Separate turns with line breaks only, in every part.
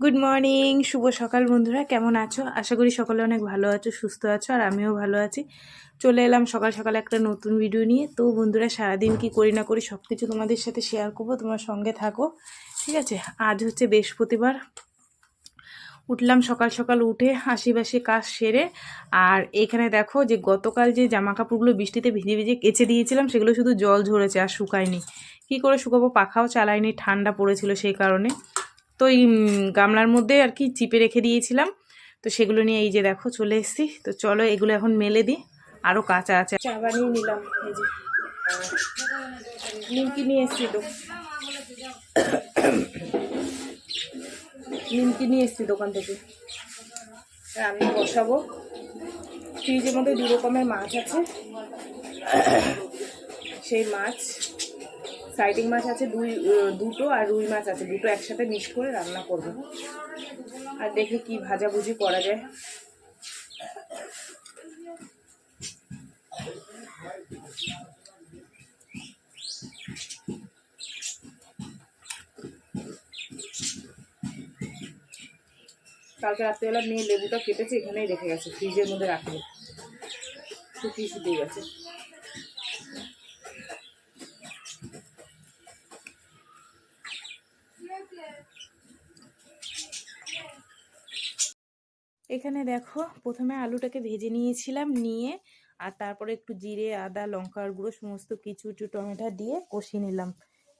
Good morning শুভ সকাল বন্ধুরা, কেমন আছো? আশা করি সকলে অনেক ভালো আছো, সুস্থ আছো, আর আমিও ভালো আছি। চলে এলাম সকাল সকাল একটা নতুন ভিডিও নিয়ে। তো বন্ধুরা, সারাদিন কি করি না করি সব কিছু তোমাদের সাথে শেয়ার করব, তোমার সঙ্গে থাকো, ঠিক আছে? আজ হচ্ছে বৃহস্পতিবার। উঠলাম সকাল সকাল উঠে আশিবাসি কাজ সেরে, আর এখানে দেখো যে গতকাল যে জামা কাপড়গুলো বৃষ্টিতে ভিজে ভিজে কেচে দিয়েছিলাম, সেগুলো শুধু জল ঝরেছে আর শুকায়নি। কি করে শুকাবো? পাখাও চালায়নি, ঠান্ডা পড়েছিল সেই কারণে। তো এই গামলার মধ্যে আর কি চিপে রেখে দিয়েছিলাম। তো সেগুলো নিয়ে এই যে দেখো চলে এসেছি। তো চলো এগুলো এখন মেলে দিই। আরও কাঁচা আছে। চা নিলাম, এই নিয়ে এসছি তো। নিমকি নিয়ে এসছি দোকান থেকে। রান্না বসাবো। ফ্রিজের মধ্যে দু রকমের মাছ আছে। সেই মাছ সাইডিং মাছ আছে দুই দুটো আর রুই মাছ আছে, দুটো একসাথে মিক্স করে রান্না করব। আর দেখে কি ভাজাভুজি করা যায়। কালকে রাত্রেবেলা মেয়ে লেবুটা কেটেছে, এখানেই রেখে গেছে, ফ্রিজের মধ্যে রাখবে। শুকিয়ে শুকিয়ে গেছে। এখানে দেখো প্রথমে আলুটাকে ভেজে নিয়েছিলাম নিয়ে, আর তারপরে একটু জিরে, আদা, লঙ্কার গুঁড়ো, সমস্ত কিছু, একটু টমেটো দিয়ে কষিয়ে নিলাম।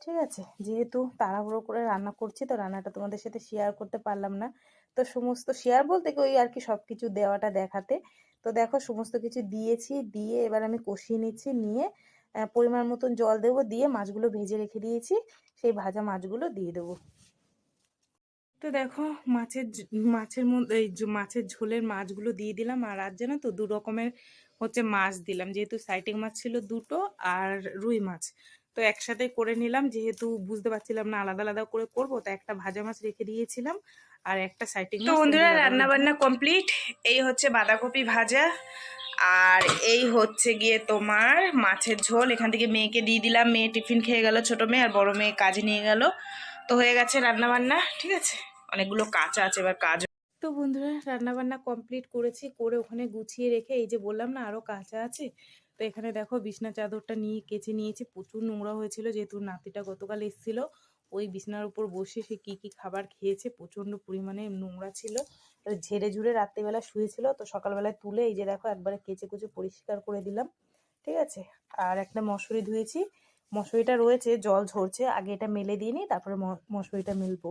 ঠিক আছে? যেহেতু তাড়াহুড়ো করে রান্না করছি, তো রান্নাটা তোমাদের সাথে শেয়ার করতে পারলাম না। তো সমস্ত শেয়ার বলতে ওই আর কি সব কিছু দেওয়াটা দেখাতে। তো দেখো সমস্ত কিছু দিয়েছি, দিয়ে এবার আমি কষিয়ে নিচ্ছি, নিয়ে পরিমাণ মতন জল দেবো, দিয়ে মাছগুলো ভেজে রেখে দিয়েছি। সেই ভাজা মাছগুলো দিয়ে দেবো। তো দেখো মাছের মাছের মধ্যে এই মাছের ঝোলের মাছগুলো দিয়ে দিলাম আর আজ জানো তো দু রকমের হচ্ছে মাছ দিলাম। যেহেতু সাইটিং মাছ ছিল দুটো আর রুই মাছ। তো একসাথে করে নিলাম যেহেতু বুঝতে পারছিলাম না আলাদা আলাদা করে করব তো একটা ভাজা মাছ রেখে দিয়েছিলাম আর একটা সাইটিং
তো বন্ধুরা রান্না বান্না কমপ্লিট। এই হচ্ছে বাঁধাকপি ভাজা আর এই হচ্ছে গিয়ে তোমার মাছের ঝোল। এখান থেকে মেয়েকে দিয়ে দিলাম। মেয়ে টিফিন খেয়ে গেল ছোট মেয়ে আর বড় মেয়ে কাজে নিয়ে গেল। তো হয়ে গেছে রান্না বান্না ঠিক আছে? অনেকগুলো কাঁচা আছে, এবার কাজ
তো বন্ধুরা রান্না বান্না কমপ্লিট করেছি, করে ওখানে গুছিয়ে রেখে, এই যে বললাম না, আরও কাঁচা আছে। তো এখানে দেখো, বিছনা চাদরটা নিয়ে কেচে নিয়েছি। প্রচুর নোংরা হয়েছিল, যেহেতু নাতিটা গতকাল এসেছিল। ওই বিছনার উপর বসে সে কি কি খাবার খেয়েছে প্রচণ্ড পরিমাণে নোংরা ছিল। তো ঝেড়ে ঝুড়ে রাত্রিবেলা শুয়েছিল, তো সকালবেলায় তুলে, এই যে দেখো, একবারে কেচে কুচে পরিষ্কার করে দিলাম, ঠিক আছে? আর একটা মশুরি ধুয়েছি। মশুরিটা রয়েছে, জল ঝরছে, আগে এটা মেলে দিয়ে নিই, তারপরে মশুরিটা মেলবো।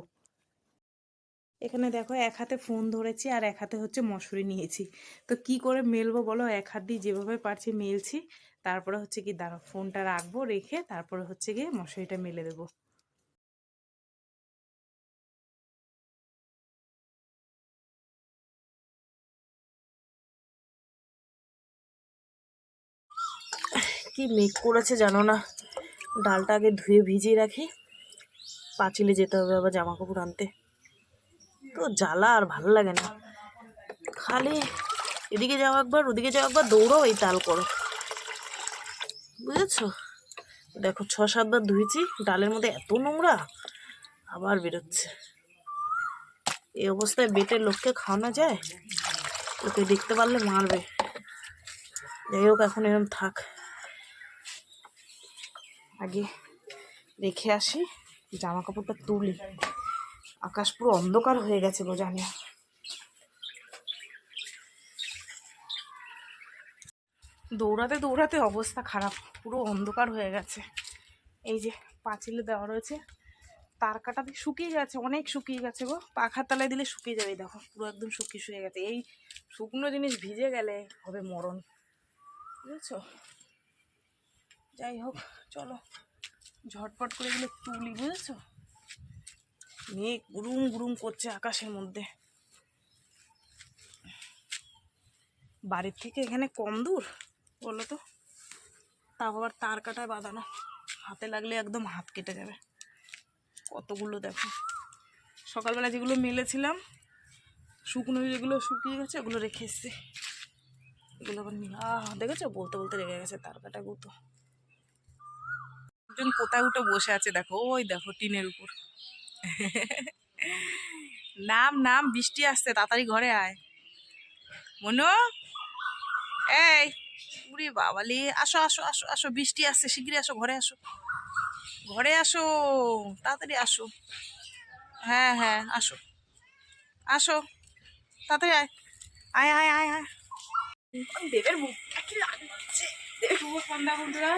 এখানে দেখো এক হাতে ফোন ধরেছি আর এক হাতে হচ্ছে মশুরি নিয়েছি। তো কি করে মেলবো বলো? এক হাত দিয়ে যেভাবে পারছি মেলছি। তারপরে হচ্ছে কি দাঁড়া ফোনটা রাখব, রেখে তারপরে হচ্ছে গিয়ে মশুরিটা মেলে দেবো। কি মেঘ করেছে জানো না? ডালটা আগে ধুয়ে ভিজিয়ে রাখি। পাঁচিলে যেতে হবে আবার জামা কাপড় আনতে। তো জ্বালা আর ভালো লাগে না। খালি এদিকে যাও একবার, ওদিকে যাও একবার দৌড়ো এই তাল করো। বুঝেছ? দেখো, ছ সাতবার ধুয়েছি, ডালের মধ্যে এত নোংরা, আবার বেরোচ্ছে। এই অবস্থায় বেটের লোককে খাওয়ানো যায়? ওকে দেখতে পারলে মারবে। যাই হোক, এখন এরকম থাক। আগে রেখে আসি জামা কাপড়টা তুলি। আকাশ পুরো অন্ধকার হয়ে গেছে গো, জানি। দৌড়াতে দৌড়াতে অবস্থা খারাপ, পুরো অন্ধকার হয়ে গেছে। এই যে পাঁচিলে দেওয়া রয়েছে তার কাটাতে শুকিয়ে গেছে, অনেক শুকিয়ে গেছে গো। পাখার তলায় দিলে শুকিয়ে যাবে, দেখো, পুরো একদম শুকিয়ে শুয়ে গেছে। এই শুকনো জিনিস ভিজে গেলে হবে মরণ, বুঝেছ? যাই হোক, চলো। ঝটপট করে গেলে তুলি, বুঝেছ? মেঘ গুরুম গুরুম করছে আকাশের মধ্যে। বাড়ির থেকে এখানে কম দূর, বলো তো? তাও আবার তার কাটায় বাঁধানো। হাতে লাগলে একদম হাত কেটে যাবে। কতগুলো দেখো। সকালবেলা যেগুলো মেলেছিলাম, শুকনো যেগুলো শুকিয়ে গেছে, ওগুলো রেখে এসছি। এগুলো আবার আহ, দেখেছ? বলতে বলতে রেগে গেছে তার কাটা গুতো। একজন কোথায় উঠে বসে আছে দেখো, ওই দেখো টিনের উপর। নাম নাম, বৃষ্টি আসছে, তাড়াতাড়ি ঘরে আয়। মনু, এই উরি বাবালি, আসো আসো আসো আসো, বৃষ্টি আসছে, শিগগিরই আসো, ঘরে আসো। ঘরে আসো, তাড়াতাড়ি আসো। হ্যাঁ হ্যাঁ আসো। আসো, তাড়াতাড়ি আয়। আয় আয় আয় আয়। দেবের মুখ? সন্ধ্যা বন্ধুরা,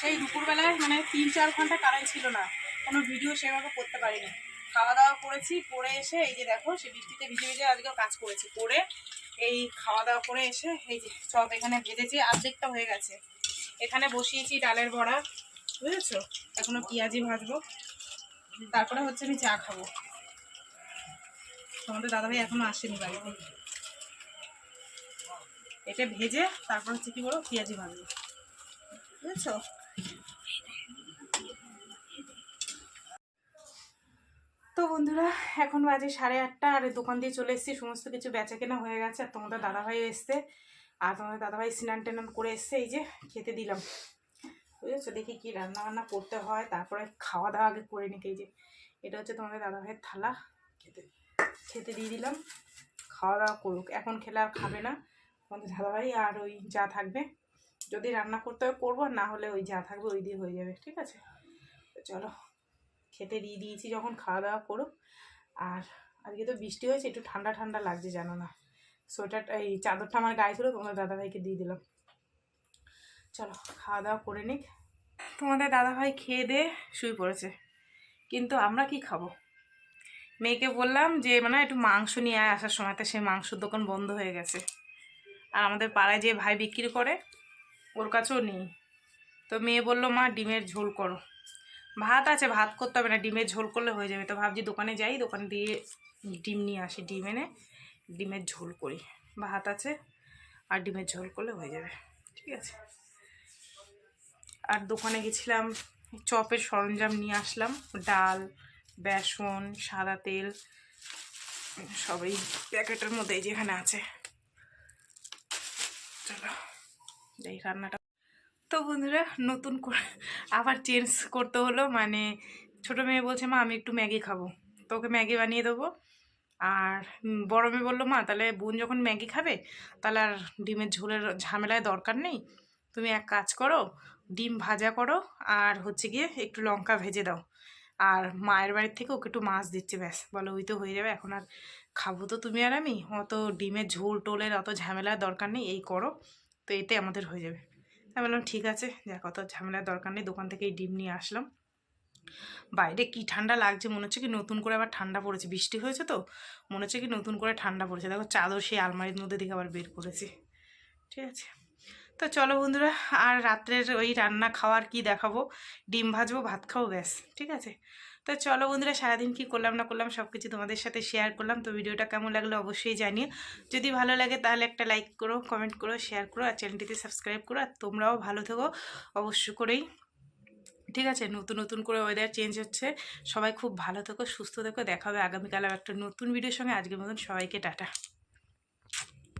সেই দুপুরবেলায় মানে তিন চার ঘণ্টা কারেন্ট ছিল না। কোনো ভিডিও সেভাবে করতে পারিনি। খাওয়া দাওয়া করেছি, করে এসে এই যে দেখো, সে বৃষ্টিতে ভিজে ভিজে আজকেও কাজ করেছি। করে এই খাওয়া দাওয়া করে এসে এই যে চপ এখানে ভেজেছি, আর্ধেকটা হয়ে গেছে। এখানে বসিয়েছি ডালের বড়া, বুঝেছ? এখনও পেঁয়াজি ভাজবো। তারপরে হচ্ছে আমি চা খাব। তোমাদের দাদাভাই এখনও আসেনি বাড়িতে। এটা ভেজে তারপর হচ্ছে কি বলো পেঁয়াজি ভাজবো। বুঝেছ? তো বন্ধুরা, এখন বাজে সাড়ে আটটা, আর দোকান দিয়ে চলে এসেছি। সমস্ত কিছু বেচা কেনা হয়ে গেছে, আর তোমাদের দাদাভাই এসছে, আর তোমাদের দাদাভাই স্নান টেনান করে এসছে, এই যে খেতে দিলাম। বুঝেছ? দেখি কি রান্না বান্না করতে হয়, তারপরে খাওয়া দাওয়া আগে করে নিতে। যে, এটা হচ্ছে তোমাদের দাদাভাইয়ের থালা। খেতে খেতে দিয়ে দিলাম, খাওয়া দাওয়া করুক। এখন খেলে আর খাবে না। তোমাদের দাদাভাই আর ওই যা থাকবে যদি রান্না করতে হয় করব না হলে ওই যা থাকবে ওই দিয়ে হয়ে যাবে, ঠিক আছে? তো চলো, খেতে দিয়ে দিয়েছি যখন, খাওয়া দাওয়া করুক। আর আজকে তো বৃষ্টি হয়েছে, একটু ঠান্ডা ঠান্ডা লাগছে, জানো না। সোয়েটারটা এই চাদরটা আমার গায়ে ছিল, তোমাদের দাদাভাইকে দিয়ে দিলাম। চলো, খাওয়া দাওয়া করে নিক। তোমাদের দাদাভাই খেয়ে দিয়ে শুয়ে পড়েছে। কিন্তু আমরা কি খাব? মেয়েকে বললাম যে মানে একটু মাংস নিয়ে আসার সময়তে সেই মাংসর দোকান বন্ধ হয়ে গেছে। আর আমাদের পাড়ায় যে ভাই বিক্রি করে ওর কাছেও নেই। তো মেয়ে বলল, মা, ডিমের ঝোল করো। ভাত আছে, ভাত করতে হবে না, ডিমের ঝোল করলে হয়ে যাবে। তো ভাবছি দোকানে যাই, দোকান দিয়ে ডিম নিয়ে আসি, ডিম এনে ডিমের ঝোল করি। ভাত আছে আর ডিমের ঝোল করলে হয়ে যাবে, ঠিক আছে। আর দোকানে গেছিলাম, চপের সরঞ্জাম নিয়ে আসলাম, ডাল, বেসন, সাদা তেল, সবই প্যাকেটের মধ্যে যেখানে আছে। চলো। এই রান্নাটা। তো বন্ধুরা, নতুন করে আবার চেঞ্জ করতে হলো। মানে ছোটো মেয়ে বলছে, মা, আমি একটু ম্যাগি খাব। তো ওকে ম্যাগি বানিয়ে দেবো। আর বড় মেয়ে বলল, মা, তাহলে বোন যখন ম্যাগি খাবে, তাহলে আর ডিমের ঝোলের ঝামেলায় দরকার নেই। তুমি এক কাজ করো, ডিম ভাজা করো, আর হচ্ছে গিয়ে একটু লঙ্কা ভেজে দাও। আর মায়ের বাড়ির থেকে ওকে একটু মাছ দিচ্ছে, ব্যাস। বলো, ওই তো হয়ে যাবে, এখন আর খাব তো তুমি আর আমি। অত ডিমের ঝোল টোলের অত ঝামেলার দরকার নেই, এই করো। তো এতে আমাদের হয়ে যাবে। আমি বললাম, ঠিক আছে যাক অত ঝামেলার দরকার নেই, দোকান থেকে এই ডিম নিয়ে আসলাম। বাইরে কি ঠান্ডা লাগছে, মনে হচ্ছে কি নতুন করে আবার ঠান্ডা পড়েছে, বৃষ্টি হয়েছে তো, মনে হচ্ছে কি নতুন করে ঠান্ডা পড়েছে। দেখো, চাদর সেই আলমারির মধ্যে থেকে আবার বের করেছি। ঠিক আছে? তো চলো বন্ধুরা, আর রাত্রের ওই রান্না খাওয়ার কি দেখাবো? ডিম ভাজবো, ভাত খাব, ব্যাস। ঠিক আছে? তো চলো বন্ধুরা, সারাদিন কি করলাম না করলাম সব কিছু তোমাদের সাথে শেয়ার করলাম। তো ভিডিওটা কেমন লাগল অবশ্যই জানিও। যদি ভালো লাগে তাহলে একটা লাইক করো কমেন্ট করো শেয়ার করো, আর চ্যানেলটিতে সাবস্ক্রাইব করো, আর তোমরাও ভালো থেকো অবশ্য করেই। ঠিক আছে, নতুন নতুন করে ওয়েদার চেঞ্জ হচ্ছে। সবাই খুব ভালো থেকো, সুস্থ থেকো। দেখা হবে আগামীকাল একটা নতুন ভিডিওর সঙ্গে। আজকের মতন সবাইকে টাটা।